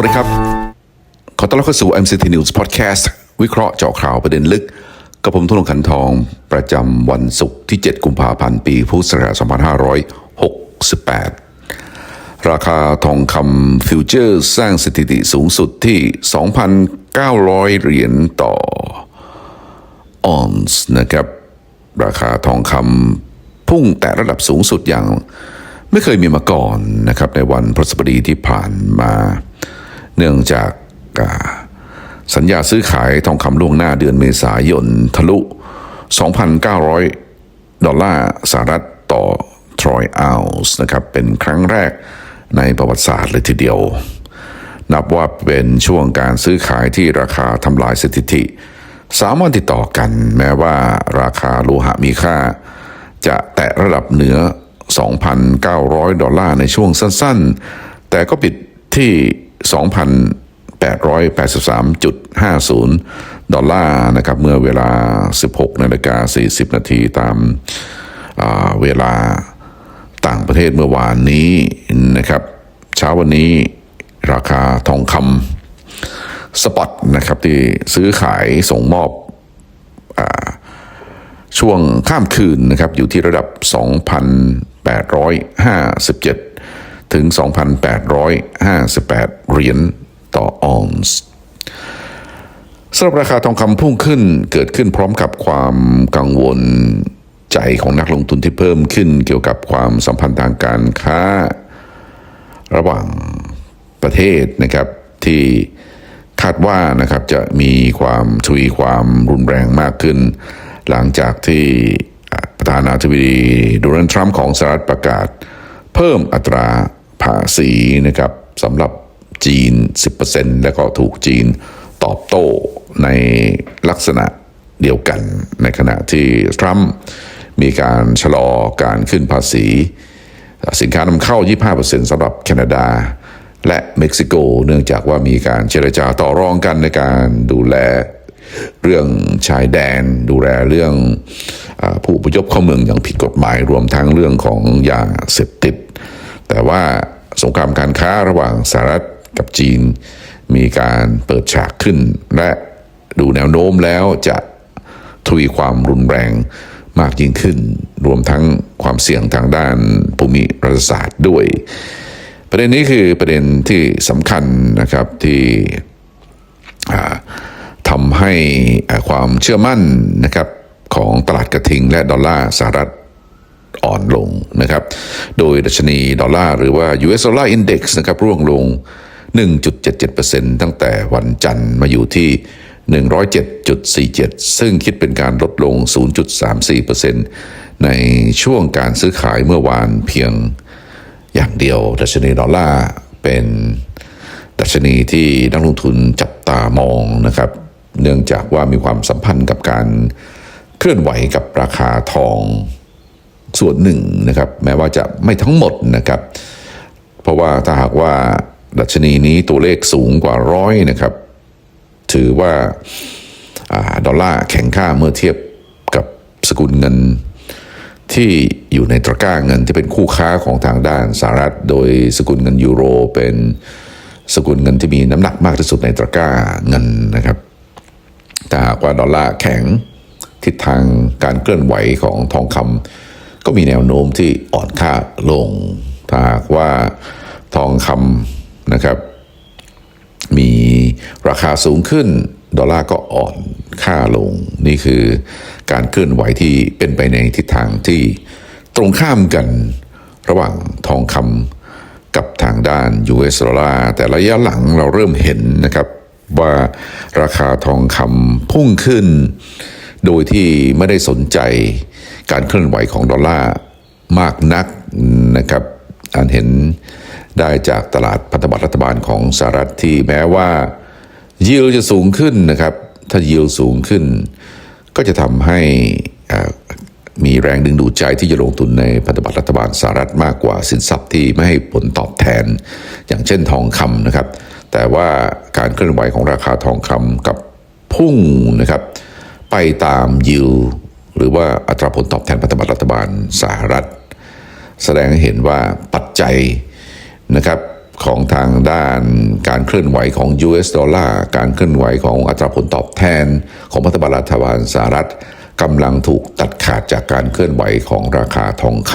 วัสดีครับ ขอต้อนรับเข้าสู่ MCT News Podcast วิเคราะห์เจาะข่าวประเด็นลึก กับผมทุนงขันทองประจำวันศุกร์ที่ 7 กุมภาพันธ์ปีพุทธศักราช2568 ราคาทองคำฟิวเจอร์สร้างสถิติสูงสุดที่ 2,900 เหรียญต่อออนซ์นะครับ ราคาทองคำพุ่งแต่ระดับสูงสุดอย่างไม่เคยมีมาก่อนนะครับในวันพฤหัสบดีที่ผ่านมา เนื่องจากสัญญาซื้อขายทองคำล่วงหน้าเดือนเมษายนทะลุ 2,900 ดอลลาร์สหรัฐต่อทรอยออนซ์นะครับ เป็นครั้งแรกในประวัติศาสตร์เลยทีเดียว นับว่าเป็นช่วงการซื้อขายที่ราคาทำลายสถิติสามวันติดต่อกันแม้ว่าราคาโลหะมีค่า จะแตะระดับเหนือ 2,900 ดอลลาร์ในช่วงสั้น ๆ แต่ก็ปิดที่ 2,883.50 ดอลลาร์นะครับเมื่อเวลา 16นาฬิกา40 นาทีตามอ่าเวลาต่างประเทศเมื่อวานนี้นะครับ เช้าวันนี้ราคาทองคำสปอตนะครับที่ซื้อขายส่งมอบช่วงข้ามคืนนะครับอยู่ที่ระดับ 2,857 ถึง 2,858 เหรียญต่อออนซ์สำหรับราคาทองคำพุ่งขึ้นเกิดขึ้นพร้อมกับความกังวลใจของนักลงทุนที่เพิ่มขึ้นเกี่ยวกับความสัมพันธ์ทางการค้า ระหว่างประเทศนะครับที่คาดว่านะครับจะมีความทวีความรุนแรงมากขึ้น หลังจากที่ประธานาธิบดีโดนัลด์ทรัมป์ของสหรัฐประกาศ เพิ่มอัตรา ภาษีนะครับสำหรับจีน 10%แล้วก็ถูกจีนตอบโต้ในลักษณะเดียวกัน ในขณะที่ทรัมป์มีการชะลอการขึ้นภาษี สินค้านำเข้า 25%สำหรับแคนาดา และเม็กซิโก เนื่องจากว่ามีการเจรจาต่อรองกันในการดูแลเรื่องชายแดน ดูแลเรื่องอผู้อพยพเข้าเมืองอย่างผิดกฎหมายรวมทั้งเรื่องของยาเสพติด แต่ว่า สงครามการค้าระหว่างสหรัฐกับจีน มีการเปิดฉากขึ้น และดูแนวโน้มแล้วจะทวีความรุนแรงมากยิ่งขึ้น รวมทั้งความเสี่ยงทางด้านภูมิรัฐศาสตร์ด้วย ประเด็นนี้คือประเด็นที่สำคัญนะครับที่ทำให้ความเชื่อมั่นนะครับของตลาดกระทิงและดอลลาร์สหรัฐ อ่อนลงนะครับ โดยดัชนีดอลลาร์หรือว่า US Dollar Index นะครับร่วงลง 1.77%ตั้งแต่วันจันทร์มาอยู่ที่ 107.47 ซึ่งคิดเป็นการลดลง 0.34%ในช่วงการซื้อขายเมื่อวานเพียงอย่างเดียว ดัชนีดอลลาร์เป็นดัชนีที่นักลงทุนจับตามองนะครับ เนื่องจากว่ามีความสัมพันธ์กับการเคลื่อนไหวกับราคาทอง ส่วนหนึ่งนะครับ แม้ว่าจะไม่ทั้งหมดนะครับ เพราะว่าถ้าหากว่าดัชนีนี้ตัวเลขสูงกว่าร้อยนะครับ ถือว่าอาดอลลาร์แข็งค่าเมื่อเทียบกับสกุลเงินที่อยู่ในตะกร้าเงินที่เป็นคู่ค้าของทางด้านสหรัฐ โดยสกุลเงินยูโรเป็นสกุลเงินที่มีน้ำหนักมากที่สุดในตะกร้าเงินนะครับถ้าหากว่าดอลลาร์แข็งทิศทางการเคลื่อนไหวของทองคำ ก็มีแนวโน้มที่อ่อนค่าลงถ้าหากว่าทองคำนะครับ มีราคาสูงขึ้น ดอลลาร์ก็อ่อนค่าลง นี่คือการเคลื่อนไหวที่เป็นไปในทิศทางที่ตรงข้ามกันระหว่างทองคำกับทางด้าน US ดอลลาร์แต่ระยะหลังเราเริ่มเห็นนะครับว่าราคาทองคำพุ่งขึ้น โดยที่ไม่ได้สนใจ การเคลื่อนไหวของดอลลาร์มากนักนะครับอันเห็นได้จากตลาดพันธบัตรรัฐบาลของสหรัฐที่แม้ว่ายิวจะสูงขึ้นนะครับ ถ้ายิวสูงขึ้น ก็จะทำให้มีแรงดึงดูดใจที่จะลงทุนในพันธบัตรรัฐบาลสหรัฐมากกว่าสินทรัพย์ที่ไม่ให้ผลตอบแทน อย่างเช่นทองคำนะครับ แต่ว่าการเคลื่อนไหวของราคาทองคำกับพุ่งนะครับ ไปตามยิว หรือว่าอัตราผลตอบแทนพันธบัตรรัฐบาลสหรัฐ แสดงให้เห็นว่าปัจจัยนะครับของทางด้านการเคลื่อนไหวของ US ดอลลาร์การเคลื่อนไหวของอัตราผลตอบแทน ของพันธบัตรรัฐบาลสหรัฐกำลังถูกตัดขาดจากการเคลื่อนไหวของราคาทองค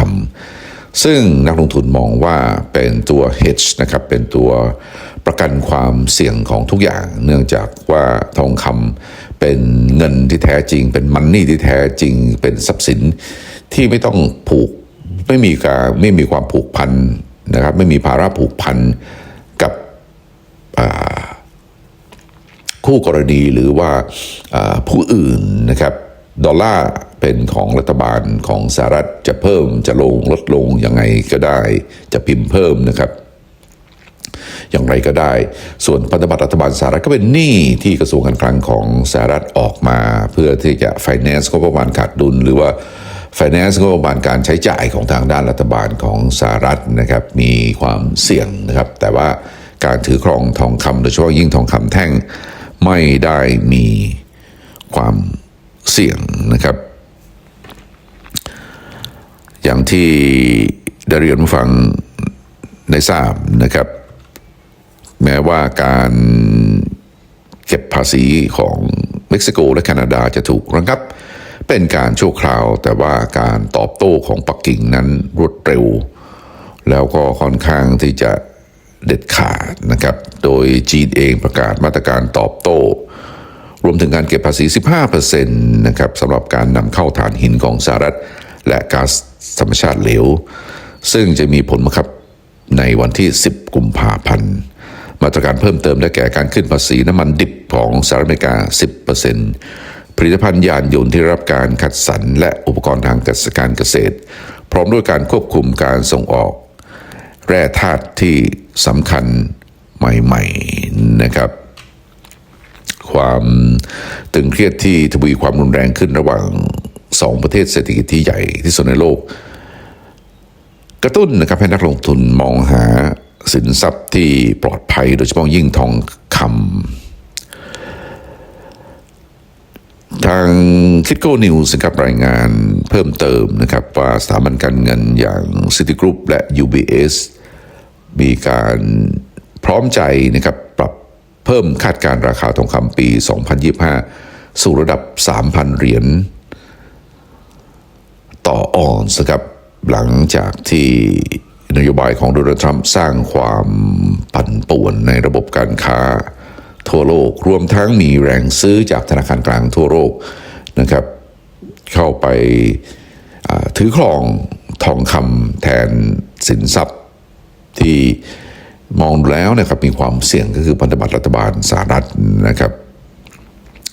ำซึ่งนักลงทุนมองว่าเป็นตัว hedge นะครับเป็นตัวประกันความเสี่ยงของทุกอย่าง เนื่องจากว่าทองคำ เป็นเงินที่แท้จริง เป็นมันนี่ที่แท้จริง เป็นทรัพย์สินที่ไม่ต้องผูกไม่มีการไม่มีความผูกพันนะครับ ไม่มีภาระผูกพันกับคู่กรณีหรือว่าอ่าผู้อื่นนะครับดอลลาร์เป็นของรัฐบาลของสหรัฐจะเพิ่มจะลงลดลงยังไงก็ได้ จะพิมพ์เพิ่มนะครับ อย่างไรก็ได้ ส่วนพันธบัตรรัฐบาลสหรัฐก็เป็นหนี้ที่กระทรวงการคลังของสหรัฐออกมา เพื่อที่จะ finance งบประมาณขาดดุลหรือว่า finance งบประมาณการใช้จ่ายของทางด้านรัฐบาลของสหรัฐนะครับมีความเสี่ยงนะครับ แต่ว่าการถือครองทองคำโดยเฉพาะยิ่งทองคำแท่งไม่ได้มีความเสี่ยงนะครับ อย่างที่ได้เรียนผู้ฟังได้ทราบนะครับ แม้ว่าการเก็บภาษีของเม็กซิโกและแคนาดาจะถูกระงับ เป็นการชั่วคราว แต่ว่าการตอบโต้ของปักกิ่งนั้นรวดเร็ว แล้วก็ค่อนข้างที่จะเด็ดขาดนะครับ โดยจีนเองประกาศมาตรการตอบโต้ รวมถึงการเก็บภาษี 15%นะครับสำหรับการนำเข้าฐานหินของสหรัฐ และก๊าซธรรมชาติเหลว ซึ่งจะมีผลบังคับในวันที่ 10 กุมภาพันธ์ มาตรการเพิ่มเติมได้แก่การขึ้นภาษีน้ำมันดิบของสหรัฐอเมริกา 10%ผลิตภัณฑ์ยานยนต์ที่รับการคัดสรรและอุปกรณ์ทางการเกษตร พร้อมด้วยการควบคุมการส่งออก แร่ธาตุที่สำคัญใหม่ๆนะครับ ความตึงเครียดที่ทวีความรุนแรงขึ้นระหว่างสองประเทศเศรษฐกิจที่ใหญ่ที่สุดในโลกกระตุ้นนะครับให้นักลงทุนมองหา สินทรัพย์ที่ปลอดภัยโดยเฉพาะยิ่งทองคำทางคิดโก้นิวส์ครับรายงานเพิ่มเติมนะครับว่าสถาบันการเงินอย่าง Citigroup และ UBS มีการพร้อมใจนะครับปรับเพิ่มคาดการราคาทองคำปี 2025 สู่ระดับ 3,000 เหรียญต่อออนซ์ครับหลังจากที่ นโยบายของโดนัลด์ทรัมป์สร้างความปั่นป่วนในระบบการค้าทั่วโลก รวมทั้งมีแรงซื้อจากธนาคารกลางทั่วโลกนะครับ เข้าไปถือครองทองคำแทนสินทรัพย์ที่มองแล้วนะครับมีความเสี่ยงก็คือพันธบัตรรัฐบาลสหรัฐนะครับ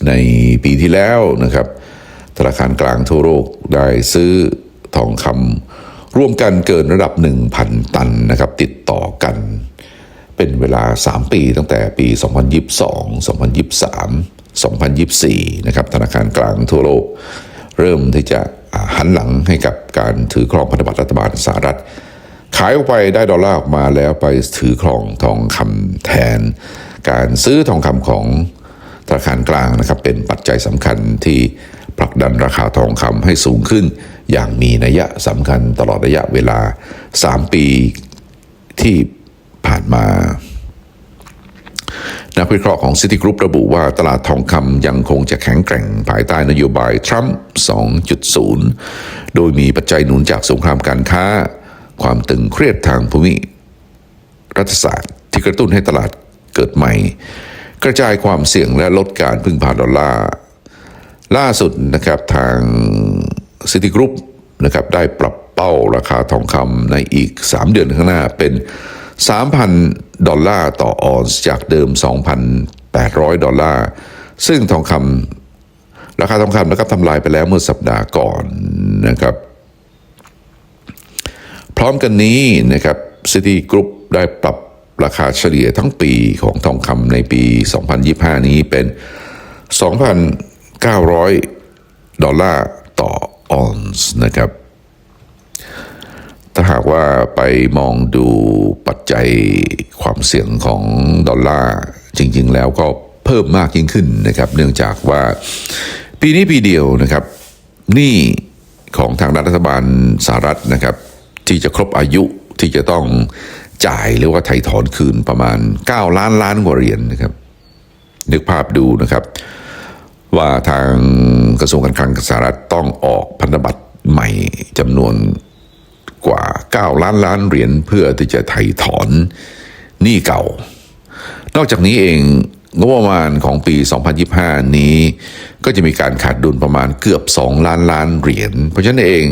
ในปีที่แล้วนะครับ ธนาคารกลางทั่วโลกได้ซื้อทองคำ ร่วมกันเกินระดับ 1,000 ตันนะครับติดต่อกัน เป็นเวลา 3 ปีตั้งแต่ปี 2022 2023 2024 นะครับธนาคารกลางทั่วโลก เริ่มที่จะหันหลังให้กับการถือครองพันธบัตรรัฐบาลสหรัฐ ขายออกไปได้ดอลลาร์ออกมาแล้วไปถือครองทองคำแทน การซื้อทองคำของธนาคารกลางนะครับเป็นปัจจัยสำคัญที่ ผลักดันราคาทองคำให้สูงขึ้น อย่างมีนัยสำคัญตลอดระยะเวลา 3 ปีที่ผ่านมานักวิเคราะห์ของ Citigroup ระบุว่าตลาดทองคำยังคงจะแข็งแกร่งภายใต้นโยบายทรัมป์ 2.0 โดยมีปัจจัยหนุนจากสงครามการค้า ความตึงเครียดทางภูมิรัฐศาสตร์ที่กระตุ้นให้ตลาดเกิดใหม่ กระจายความเสี่ยงและลดการพึ่งพาดอลลาร์ ล่าสุดนะครับทาง Citigroup นะครับได้ปรับเป้าราคาทองคำในอีก 3 เดือนข้างหน้าเป็น 3,000 ดอลลาร์ต่อออนซ์จากเดิม 2,800 ดอลลาร์ ซึ่งทองคำราคาทองคำนะครับทำลายไปแล้วเมื่อสัปดาห์ก่อนนะครับ พร้อมกันนี้นะครับ City Group ได้ปรับราคาเฉลี่ยทั้งปีของทองคำในปี 2025 นี้เป็น 900 ดอลลาร์ต่อออนซ์นะครับ ถ้าหากว่าไปมองดูปัจจัยความเสี่ยงของดอลลาร์จริง ๆ แล้วก็เพิ่มมากยิ่งขึ้นนะครับ เนื่องจากว่าปีนี้ปีเดียวนะครับหนี้ของทางรัฐบาลสหรัฐนะครับ ที่จะครบอายุที่จะต้องจ่ายหรือว่าไถ่ถอนคืนประมาณ 9 ล้านล้านกว่าเหรียญนนะครับ นึกภาพดูนะครับ ว่าทางกระทรวงการคลังสหรัฐต้องออกพันธบัตรใหม่จำนวนกว่า 9 ล้านล้านเหรียญเพื่อที่จะไถ่ถอนหนี้เก่า นอกจากนี้เองงบประมาณของปี 2025 นี้ ก็จะมีการขาดดุลประมาณเกือบ 2 ล้านล้านเหรียญ เพราะฉะนั้นเอง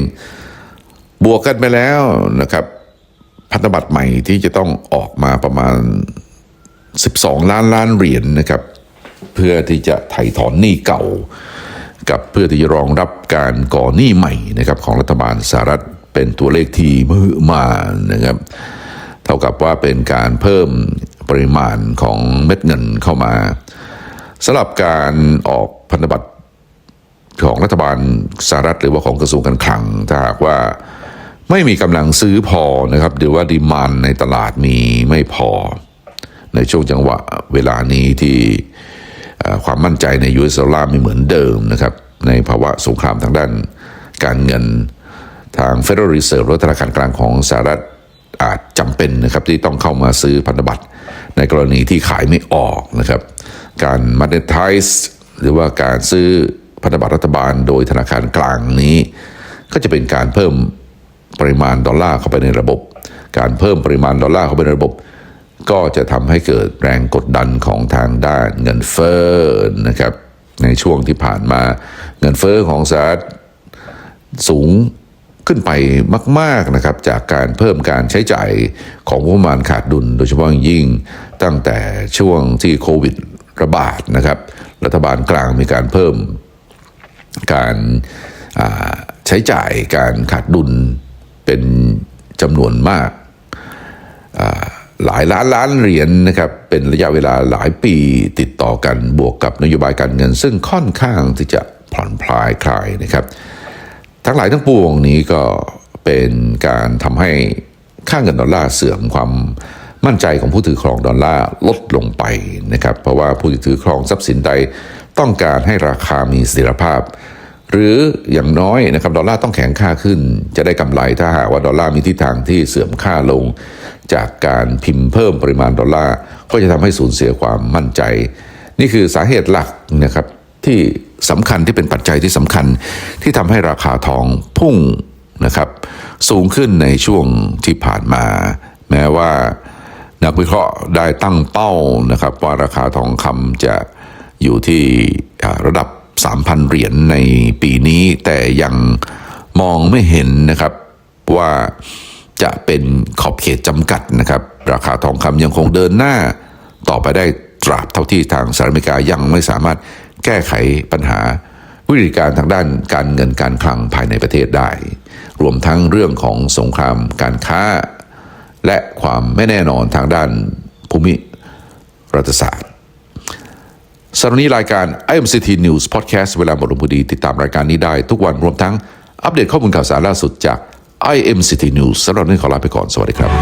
บวกกันไปแล้วนะครับ พันธบัตรใหม่ที่จะต้องออกมาประมาณ 12 ล้านล้านเหรียญนะครับ เพื่อที่จะไถ่ถอนหนี้เก่า กับเพื่อที่จะรองรับการก่อหนี้ใหม่นะครับของรัฐบาลสหรัฐเป็นตัวเลขที่มือมานะครับเท่ากับว่าเป็นการเพิ่มปริมาณของเม็ดเงินเข้ามาสำหรับการออกพันธบัตรของรัฐบาลสหรัฐหรือว่าของกระทรวงการคลังถ้าหากว่าไม่มีกำลังซื้อพอนะครับหรือว่าดีมานในตลาดมีไม่พอ ในช่วงจังหวะเวลานี้ที่ ความมั่นใจในยูเอสดอลลาร์ไม่เหมือนเดิมนะครับในภาวะสงครามทางด้านการเงินทาง Federal Reserve หรือธนาคารกลางของสหรัฐอาจจำเป็นนะครับที่ต้องเข้ามาซื้อพันธบัตรในกรณีที่ขายไม่ออกนะครับ การ monetize หรือว่าการซื้อพันธบัตรรัฐบาลโดยธนาคารกลางนี้ ก็จะเป็นการเพิ่มปริมาณดอลลาร์เข้าไปในระบบ การเพิ่มปริมาณดอลลาร์เข้าไปในระบบ ก็จะทำให้เกิดแรงกดดันของทางด้านเงินเฟ้อนะครับ ในช่วงที่ผ่านมาเงินเฟ้อของสหรัฐสูงขึ้นไปมาก ๆนะครับ จากการเพิ่มการใช้จ่ายของงบประมาณขาดดุล โดยเฉพาะยิ่งตั้งแต่ช่วงที่โควิดระบาดนะครับ รัฐบาลกลางมีการเพิ่มการใช้จ่ายการขาดดุลเป็นจำนวนมาก หลายล้านล้านเหรียญนะครับเป็นระยะเวลาหลายปีติดต่อกันบวกกับนโยบายการเงิน ซึ่งค่อนข้างที่จะผ่อนคลายคลายนะครับ ทั้งหลายทั้งปวงนี้ก็เป็นการทำให้ค่าเงินดอลลาร์เสื่อมความมั่นใจของผู้ถือครองดอลลาร์ลดลงไปนะครับ เพราะว่าผู้ถือครองทรัพย์สินใดต้องการให้ราคามีเสถียรภาพ หรืออย่างน้อยนะครับดอลลาร์ต้องแข็งค่าขึ้น จะได้กำไรถ้าหากว่าดอลลาร์มีทิศทางที่เสื่อมค่าลง จากการพิมพ์เพิ่มปริมาณดอลลาร์ก็จะทำให้สูญเสียความมั่นใจ นี่คือสาเหตุหลักนะครับที่สำคัญที่เป็นปัจจัยที่สำคัญที่ทำให้ราคาทองพุ่งนะครับสูงขึ้นในช่วงที่ผ่านมา แม้ว่านักวิเคราะห์ได้ตั้งเป้านะครับว่าราคาทองคำจะอยู่ที่ระดับ 3,000 เหรียญในปีนี้ แต่ยังมองไม่เห็นนะครับว่า จะเป็นขอบเขตจำกัดนะครับ ราคาทองคำยังคงเดินหน้า ต่อไปได้ตราบเท่าที่ทางสหรัฐอเมริกายังไม่สามารถแก้ไขปัญหาวิกฤตการทางด้านการเงินการคลังภายในประเทศได้ รวมทั้งเรื่องของสงครามการค้า และความไม่แน่นอนทางด้านภูมิรัฐศาสตร์สำหรับนนี้รายการ IMCT News Podcast เวลาหมดลงพอดี ติดตามรายการนี้ได้ทุกวันรวมทั้งอัปเดตข้อมูลข่าวสารล่าสุดจาก IMCT News สำหรับวันนี้ขอลาไปก่อน สวัสดีครับ